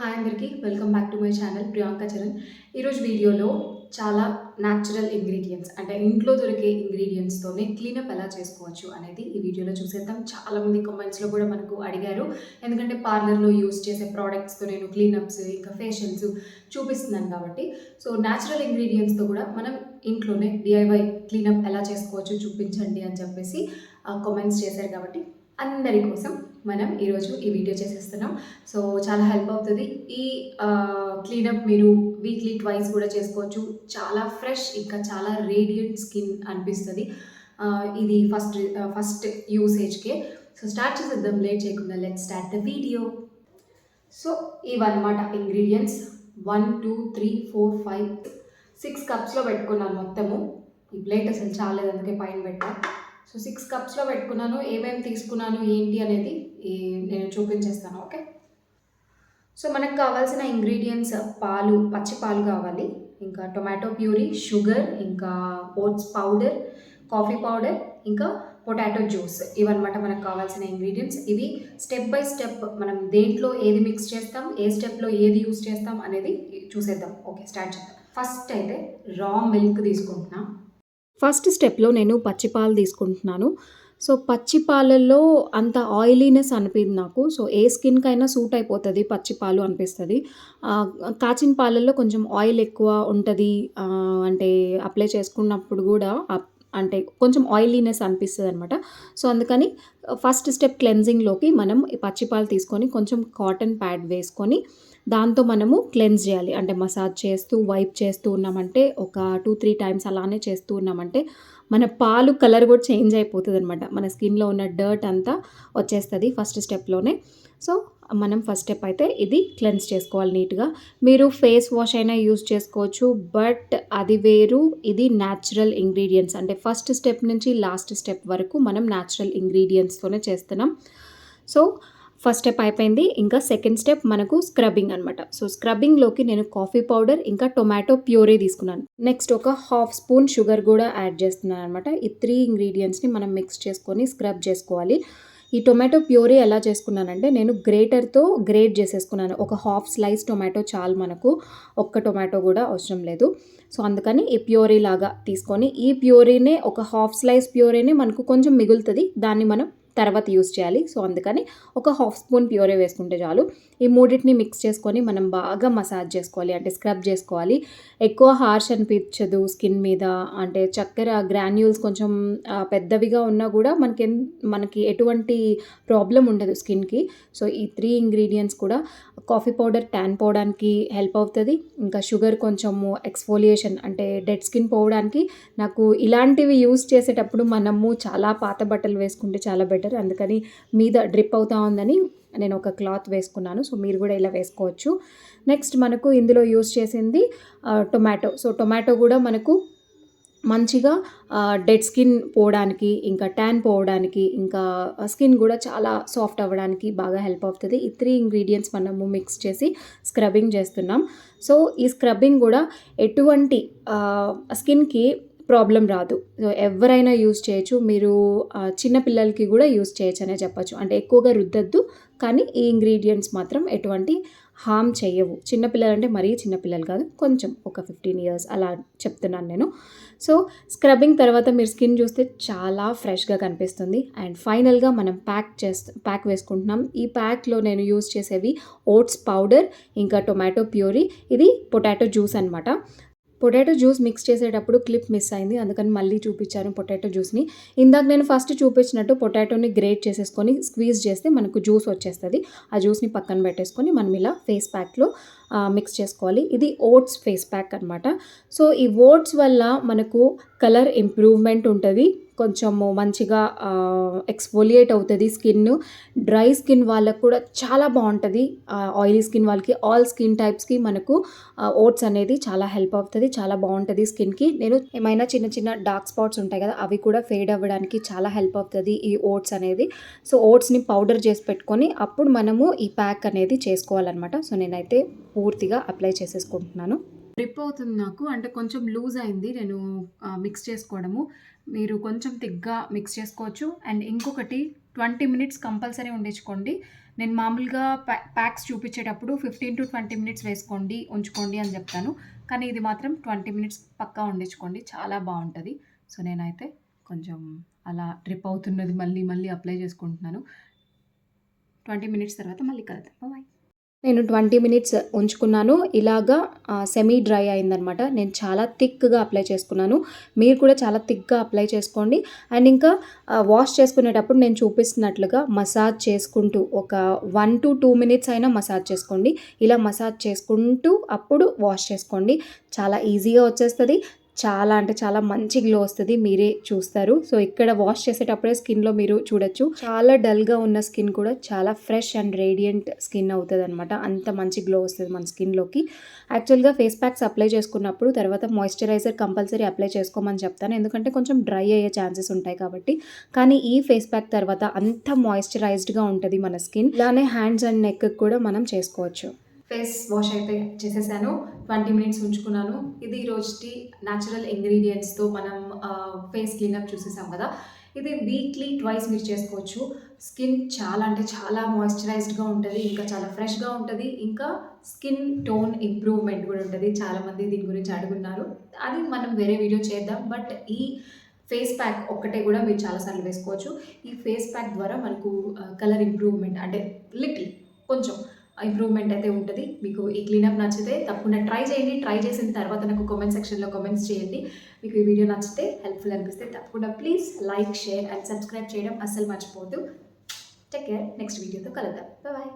Hi అందరికీ welcome back to my channel Priyanka Charan ఈరోజు వీడియోలో చాలా న్యాచురల్ ఇంగ్రీడియంట్స్ అంటే ఇంట్లో దొరికే ఇంగ్రీడియంట్స్తోనే క్లీనప్ ఎలా చేసుకోవచ్చు అనేది ఈ వీడియోలో చూసేద్దాం. చాలామంది కమెంట్స్లో కూడా మనకు అడిగారు. ఎందుకంటే పార్లర్లో యూస్ చేసే ప్రోడక్ట్స్తో నేను క్లీనప్స్ ఇంకా ఫేషియల్స్ చూపిస్తున్నాను కాబట్టి. సో న్యాచురల్ ఇంగ్రీడియంట్స్తో కూడా మనం ఇంట్లోనే డిఐవై క్లీనప్ ఎలా చేసుకోవచ్చు చూపించండి అని చెప్పేసి కామెంట్స్ చేశారు కాబట్టి అందరి కోసం మనం ఈరోజు ఈ వీడియో చేసేస్తున్నాం. సో చాలా హెల్ప్ అవుతుంది. ఈ క్లీనప్ మీరు వీక్లీ ట్వైస్ కూడా చేసుకోవచ్చు. చాలా ఫ్రెష్ ఇంకా చాలా రేడియంట్ స్కిన్ అనిపిస్తుంది. ఇది ఫస్ట్ ఫస్ట్ యూసేజ్కే సో స్టార్ట్ చేసేద్దాం. లేట్ చేయకుండా let start the video so ఇవన్నమాట ingredients one two three four five six కప్స్లో పెట్టుకున్నాను మొత్తము. ఈ ప్లేట్ అసలు చాలేదు అందుకే పైన పెట్టాను సో సిక్స్ కప్స్లో పెట్టుకున్నాను ఏమేమి తీసుకున్నాను ఏంటి అనేది నేను చూపించేస్తాను ఓకే? సో మనకు కావాల్సిన ఇంగ్రీడియంట్స్ పాలు పచ్చి పాలు కావాలి ఇంకా టొమాటో ప్యూరీ షుగర్ ఇంకా ఓట్స్ పౌడర్ కాఫీ పౌడర్ ఇంకా పొటాటో జ్యూస్ ఇవన్నమాట మనకు కావాల్సిన ఇంగ్రీడియంట్స్. ఇవి స్టెప్ బై స్టెప్ మనం దేంట్లో ఏది మిక్స్ చేస్తాం ఏ స్టెప్లో ఏది యూస్ చేస్తాం అనేది చూసేద్దాం ఓకే? స్టార్ట్ చేద్దాం. ఫస్ట్ అయితే రా మిల్క్ తీసుకుంటున్నా. ఫస్ట్ స్టెప్లో నేను పచ్చిపాలు తీసుకుంటున్నాను. సో పచ్చి పాలల్లో అంత ఆయిలీనెస్ అనిపింది నాకు. సో ఏ స్కిన్కైనా సూట్ అయిపోతుంది పచ్చి పాలు అనిపిస్తుంది. కాచిన పాలల్లో కొంచెం ఆయిల్ ఎక్కువ ఉంటుంది. అంటే అప్లై చేసుకున్నప్పుడు కూడా అంటే కొంచెం ఆయిలీనెస్ అనిపిస్తుంది అనమాట సో అందుకని ఫస్ట్ స్టెప్ క్లెన్జింగ్లోకి మనం పచ్చిపాలు తీసుకొని కొంచెం కాటన్ ప్యాడ్ వేసుకొని దాంతో మనము క్లెన్స్ చేయాలి. అంటే మసాజ్ చేస్తూ వైప్ చేస్తూ ఉన్నామంటే ఒక టూ త్రీ టైమ్స్ అలానే చేస్తూ ఉన్నామంటే మన పాలు కలర్ కూడా చేంజ్ అయిపోతుంది అనమాట మన స్కిన్లో ఉన్న డర్ట్ అంతా వచ్చేస్తుంది ఫస్ట్ స్టెప్లోనే. సో మనం ఫస్ట్ స్టెప్ అయితే ఇది క్లెన్స్ చేసుకోవాలి నీట్గా. మీరు ఫేస్ వాష్ అయినా యూస్ చేసుకోవచ్చు బట్ అది వేరు ఇది న్యాచురల్ ఇంగ్రీడియంట్స్. అంటే ఫస్ట్ స్టెప్ నుంచి లాస్ట్ స్టెప్ వరకు మనం న్యాచురల్ ఇంగ్రీడియంట్స్తోనే చేస్తున్నాం. సో ఫస్ట్ స్టెప్ అయిపోయింది. ఇంకా సెకండ్ స్టెప్ మనకు స్క్రబ్బింగ్ అనమాట సో స్క్రబ్బింగ్లోకి నేను కాఫీ పౌడర్ ఇంకా టొమాటో ప్యూరీ తీసుకున్నాను. నెక్స్ట్ ఒక హాఫ్ స్పూన్ షుగర్ కూడా యాడ్ చేస్తున్నాను అనమాట ఈ త్రీ ఇంగ్రీడియంట్స్ని మనం మిక్స్ చేసుకొని స్క్రబ్ చేసుకోవాలి. ఈ టొమాటో ప్యూరీ ఎలా చేసుకున్నానంటే నేను గ్రేటర్తో గ్రేట్ చేసేసుకున్నాను. ఒక హాఫ్ స్లైస్ టొమాటో చాలు మనకు. ఒక్క టొమాటో కూడా అవసరం లేదు. సో అందుకని ఈ ప్యూరీ లాగా తీసుకొని ఈ ప్యూరీనే ఒక హాఫ్ స్లైస్ ప్యూరీనే మనకు కొంచెం మిగులుతుంది. దాన్ని మనం తర్వాత యూస్ చేయాలి. సో అందుకని ఒక హాఫ్ స్పూన్ ప్యూరే వేసుకుంటే చాలు. ఈ మూడింటిని మిక్స్ చేసుకొని మనం బాగా మసాజ్ చేసుకోవాలి. అంటే స్క్రబ్ చేసుకోవాలి. ఎక్కువ హార్ష్ అనిపించదు స్కిన్ మీద. అంటే చక్కెర గ్రాన్యూల్స్ కొంచెం పెద్దవిగా ఉన్నా కూడా మనకి మనకి ఎటువంటి ప్రాబ్లం ఉండదు స్కిన్కి సో ఈ త్రీ ఇంగ్రీడియంట్స్ కూడా కాఫీ పౌడర్ ట్యాన్ పోవడానికి హెల్ప్ అవుతుంది. ఇంకా షుగర్ కొంచెము ఎక్స్ఫోలియేషన్ అంటే డెడ్ స్కిన్ పోవడానికి నాకు ఇలాంటివి యూస్ చేసేటప్పుడు మనము చాలా పాత బట్టలు వేసుకుంటే చాలా బెటర్ అందుకని మీద డ్రిప్ అవుతా ఉందని నేను ఒక క్లాత్ వేసుకున్నాను. సో మీరు కూడా ఇలా వేసుకోవచ్చు. నెక్స్ట్ మనకు ఇందులో యూస్ చేసింది టొమాటో సో టొమాటో కూడా మనకు మంచిగా uh, డెడ్ స్కిన్ పోవడానికి ఇంకా ట్యాన్ పోవడానికి ఇంకా uh, స్కిన్ కూడా చాలా సాఫ్ట్ అవ్వడానికి బాగా హెల్ప్ అవుతుంది. ఈ త్రీ ఇంగ్రీడియంట్స్ మనము మిక్స్ చేసి స్క్రబ్బింగ్ చేస్తున్నాం. సో ఈ స్క్రబ్బింగ్ కూడా ఎటువంటి uh, స్కిన్కి ప్రాబ్లం రాదు. సో ఎవరైనా యూస్ చేయొచ్చు. మీరు చిన్నపిల్లలకి కూడా యూజ్ చేయొచ్చు అనే చెప్పచ్చు. అంటే ఎక్కువగా రుద్దద్దు కానీ ఈ ఇంగ్రీడియంట్స్ మాత్రం ఎటువంటి హామ్ చేయవు చిన్నపిల్లలు అంటే మరీ చిన్నపిల్లలు కాదు కొంచెం ఒక ఫిఫ్టీన్ ఇయర్స్ అలా చెప్తున్నాను నేను. సో స్క్రబ్బింగ్ తర్వాత మీరు స్కిన్ చూస్తే చాలా ఫ్రెష్గా కనిపిస్తుంది. అండ్ ఫైనల్గా మనం ప్యాక్ చేస్తు ప్యాక్ వేసుకుంటున్నాం. ఈ ప్యాక్లో నేను యూస్ చేసేవి ఓట్స్ పౌడర్ ఇంకా టొమాటో ప్యూరీ ఇది పొటాటో జ్యూస్ అనమాట పొటాటో జ్యూస్ మిక్స్ చేసేటప్పుడు క్లిప్ మిస్ అయింది. అందుకని మళ్ళీ చూపించాను పొటాటో జ్యూస్ని. ఇందాక నేను ఫస్ట్ చూపించినట్టు పొటాటోని గ్రేట్ చేసేసుకొని స్క్వీజ్ చేస్తే మనకు జ్యూస్ వచ్చేస్తుంది. ఆ జ్యూస్ని పక్కన పెట్టేసుకొని మనం ఇలా ఫేస్ ప్యాక్లో మిక్స్ చేసుకోవాలి. ఇది ఓట్స్ ఫేస్ ప్యాక్ అనమాట సో ఈ ఓట్స్ వల్ల మనకు కలర్ ఇంప్రూవ్మెంట్ ఉంటుంది. కొంచెము మంచిగా ఎక్స్పోలియేట్ అవుతుంది స్కిన్. డ్రై స్కిన్ వాళ్ళకు కూడా చాలా బాగుంటుంది. ఆయిలీ స్కిన్ వాళ్ళకి ఆల్ స్కిన్ టైప్స్కి మనకు ఓట్స్ అనేది చాలా హెల్ప్ అవుతుంది చాలా బాగుంటుంది స్కిన్కి నేను ఏమైనా చిన్న చిన్న డార్క్ స్పాట్స్ ఉంటాయి కదా అవి కూడా ఫేడ్ అవ్వడానికి చాలా హెల్ప్ అవుతుంది ఈ ఓట్స్ అనేది. సో ఓట్స్ని పౌడర్ చేసి పెట్టుకొని అప్పుడు మనము ఈ ప్యాక్ అనేది చేసుకోవాలన్నమాట. సో నేనైతే పూర్తిగా అప్లై చేసేసుకుంటున్నాను. డ్రిప్ అవుతుంది నాకు. అంటే కొంచెం లూజ్ అయింది. నేను మిక్స్ చేసుకోవడము. మీరు కొంచెం తిగ్గా మిక్స్ చేసుకోవచ్చు. అండ్ ఇంకొకటి ట్వంటీ మినిట్స్ కంపల్సరీ ఉండించుకోండి. నేను మామూలుగా ప్యా ప్యాక్స్ చూపించేటప్పుడు ఫిఫ్టీన్ టు ట్వంటీ మినిట్స్ వేసుకోండి ఉంచుకోండి అని చెప్తాను. కానీ ఇది మాత్రం ట్వంటీ మినిట్స్ పక్కా ఉండించుకోండి. చాలా బాగుంటుంది. సో నేనైతే కొంచెం అలా డ్రిప్ అవుతున్నది. మళ్ళీ మళ్ళీ అప్లై చేసుకుంటున్నాను. ట్వంటీ మినిట్స్ తర్వాత మళ్ళీ కలుద్దాం. బాయ్ నేను ట్వంటీ మినిట్స్ ఉంచుకున్నాను. ఇలాగా సెమీ డ్రై అయిందనమాట నేను చాలా థిక్గా అప్లై చేసుకున్నాను. మీరు కూడా చాలా థిక్గా అప్లై చేసుకోండి. అండ్ ఇంకా వాష్ చేసుకునేటప్పుడు నేను చూపిస్తున్నట్లుగా మసాజ్ చేసుకుంటూ ఒక వన్ టు టూ మినిట్స్ అయినా మసాజ్ చేసుకోండి. ఇలా మసాజ్ చేసుకుంటూ అప్పుడు వాష్ చేసుకోండి. చాలా ఈజీగా వచ్చేస్తుంది. చాలా అంటే చాలా మంచి గ్లో వస్తుంది మీరే చూస్తారు. సో ఇక్కడ వాష్ చేసేటప్పుడే స్కిన్లో మీరు చూడొచ్చు. చాలా డల్గా ఉన్న స్కిన్ కూడా చాలా ఫ్రెష్ అండ్ రేడియంట్ స్కిన్ అవుతుంది అనమాట అంత మంచి గ్లో వస్తుంది మన స్కిన్లోకి. యాక్చువల్గా ఫేస్ ప్యాక్స్ అప్లై చేసుకున్నప్పుడు తర్వాత మాయిశ్చరైజర్ కంపల్సరీ అప్లై చేసుకోమని చెప్తాను. ఎందుకంటే కొంచెం డ్రై అయ్యే ఛాన్సెస్ ఉంటాయి కాబట్టి. కానీ ఈ ఫేస్ ప్యాక్ తర్వాత అంత మాయిశ్చరైజ్డ్గా ఉంటుంది మన స్కిన్. ఇలానే హ్యాండ్స్ అండ్ నెక్ కూడా మనం చేసుకోవచ్చు. ఫేస్ వాష్ అయితే చేసేసాను. ట్వంటీ మినిట్స్ ఉంచుకున్నాను. ఇది ఈరోజుకి న్యాచురల్ ఇంగ్రీడియంట్స్తో మనం ఫేస్ క్లీనప్ చూసేసాం కదా. ఇది వీక్లీ ట్వైస్ మీరు చేసుకోవచ్చు. స్కిన్ చాలా అంటే చాలా మాయిశ్చరైజ్డ్గా ఉంటుంది. ఇంకా చాలా ఫ్రెష్గా ఉంటుంది. ఇంకా స్కిన్ టోన్ ఇంప్రూవ్మెంట్ కూడా ఉంటుంది. చాలామంది దీని గురించి అడుగున్నారు. అది మనం వేరే వీడియో చేద్దాం. బట్ ఈ ఫేస్ ప్యాక్ ఒక్కటే కూడా మీరు చాలాసార్లు వేసుకోవచ్చు. ఈ ఫేస్ ప్యాక్ ద్వారా మనకు కలర్ ఇంప్రూవ్మెంట్ అంటే లిటిల్ కొంచెం ఇంప్రూవ్మెంట్ అయితే ఉంటుంది. మీకు ఈ క్లీనప్ నచ్చితే తప్పకుండా ట్రై చేయండి. ట్రై చేసిన తర్వాత నాకు కామెంట్ సెక్షన్లో కామెంట్స్ చేయండి. మీకు ఈ వీడియో నచ్చితే హెల్ప్ఫుల్ అనిపిస్తే తప్పకుండా please like share and subscribe చేయడం అస్సలు మర్చిపోవద్దు. టేక్ కేర్ నెక్స్ట్ వీడియోతో కలుద్దాం. బాయ్